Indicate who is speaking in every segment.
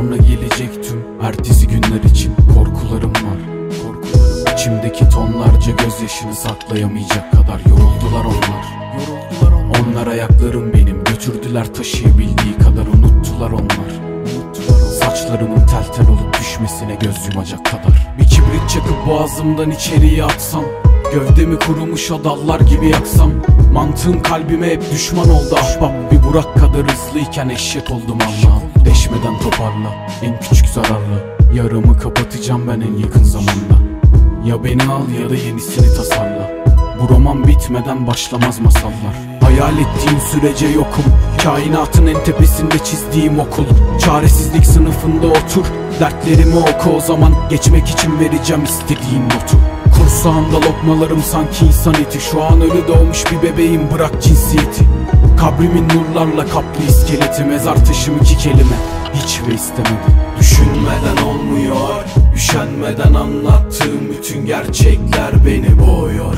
Speaker 1: sonra gelecek tüm Ertesi günler için korkularım var. Korkularım. İçimdeki tonlarca gözyaşını saklayamayacak kadar yoruldular onlar. Yoruldular onlar. Onlar ayaklarım benim götürdüler taşıyabildiği kadar unuttular onlar. Saçlarımın tel tel olup düşmesine göz yumacak kadar. Bir kibrit çakıp boğazımdan içeriye atsam Gövdemi kurumuş o dallar gibi yaksam Mantığım kalbime hep düşman oldu ahbap Bir Burak kadar hızlıyken eşek oldum Allah'ım. Deşmeden toparla en küçük zararla. Yaramı kapatacağım ben en yakın zamanda. Ya beni al ya da yenisini tasarla. Bu roman bitmeden başlamaz masallar. Hayal ettiğim sürece yokum. Kainatın en tepesinde çizdiğim okul. Çaresizlik sınıfında otur Dertlerimi oku o zaman. Geçmek için vereceğim istediğin notu Kursağımda lokmalarım sanki insan eti. Şu an ölü doğmuş bir bebeğim bırak cinsiyeti. Kabrimin nurlarla kaplı iskeleti Mezar taşım iki kelime. Hiç ve istemedi Düşünmeden olmuyor Üşenmeden anlattığım bütün gerçekler beni boğuyor.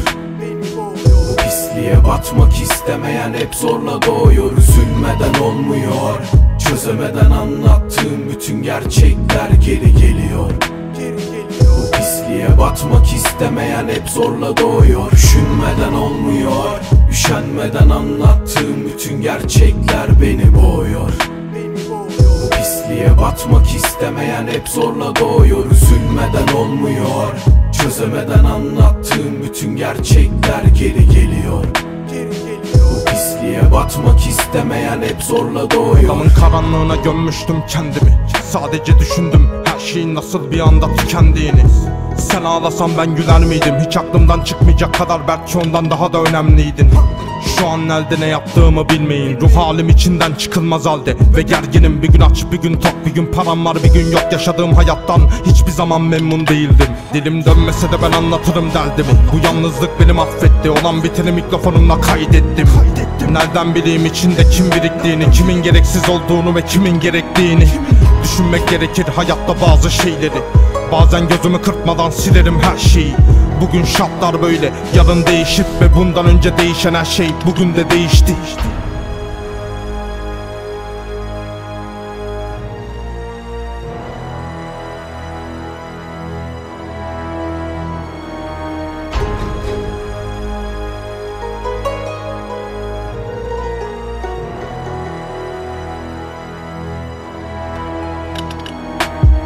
Speaker 1: Bu pisliğe batmak istemeyen hep zorla doğuyor. Üzülmeden olmuyor Çözemeden anlattığım bütün gerçekler geri geliyor pisliğe batmak istemeyen hep zorla doğuyor. Düşünmeden olmuyor Üşenmeden anlattığım bütün gerçekler beni boğuyor. Bu pisliğe batmak istemeyen hep zorla doğuyor. Üzülmeden olmuyor Çözemeden anlattığım bütün gerçekler geri geliyor. Pisliğe batmak istemeyen hep zorla doğuyor.
Speaker 2: Adamın karanlığına gömmüştüm kendimi. Sadece düşündüm şeyin nasıl bir anda tükendiğini. Sen ağlasan ben güler miydim? Hiç aklımdan çıkmayacak kadar belki ondan daha da önemliydin şu an elde ne yaptığımı bilmeyin. Ruh halim içinden çıkılmaz halde. Ve gerginim bir gün aç bir gün tok bir gün param var bir gün yok. Yaşadığım hayattan hiçbir zaman memnun değildim. Dilim dönmese de ben anlatırım derdimi. Bu yalnızlık beni mahvetti. Olan biteni mikrofonumla kaydettim. Nereden bileyim içinde kim biriktiğini Kimin gereksiz olduğunu ve kimin gerektiğini? Düşünmek gerekir hayatta bazı şeyleri. Bazen gözümü kırpmadan silerim her şeyi Bugün şartlar böyle yarın değişir Ve bundan önce değişen her şey bugün de değişti.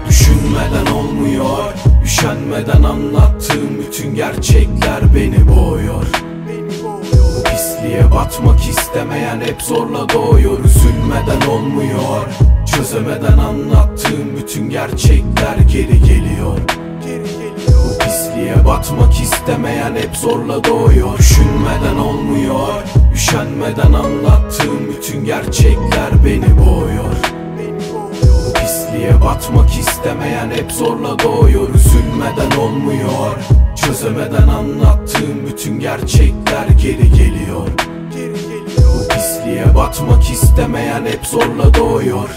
Speaker 1: Düşünmeden olmuyor Üşenmeden anlattığım bütün gerçekler beni boğuyor. Bu pisliğe batmak istemeyen hep zorla doğuyor. Üzülmeden olmuyor. Çözemeden anlattığım bütün gerçekler geri geliyor. Bu pisliğe batmak istemeyen hep zorla doğuyor. Düşünmeden olmuyor. Üşenmeden anlattığım bütün gerçekler beni boğuyor pisliğe batmak istemeyen hep zorla doğuyor Üzülmeden olmuyor. Çözemeden anlattığım bütün gerçekler geri geliyor. Bu pisliğe batmak istemeyen hep zorla doğuyor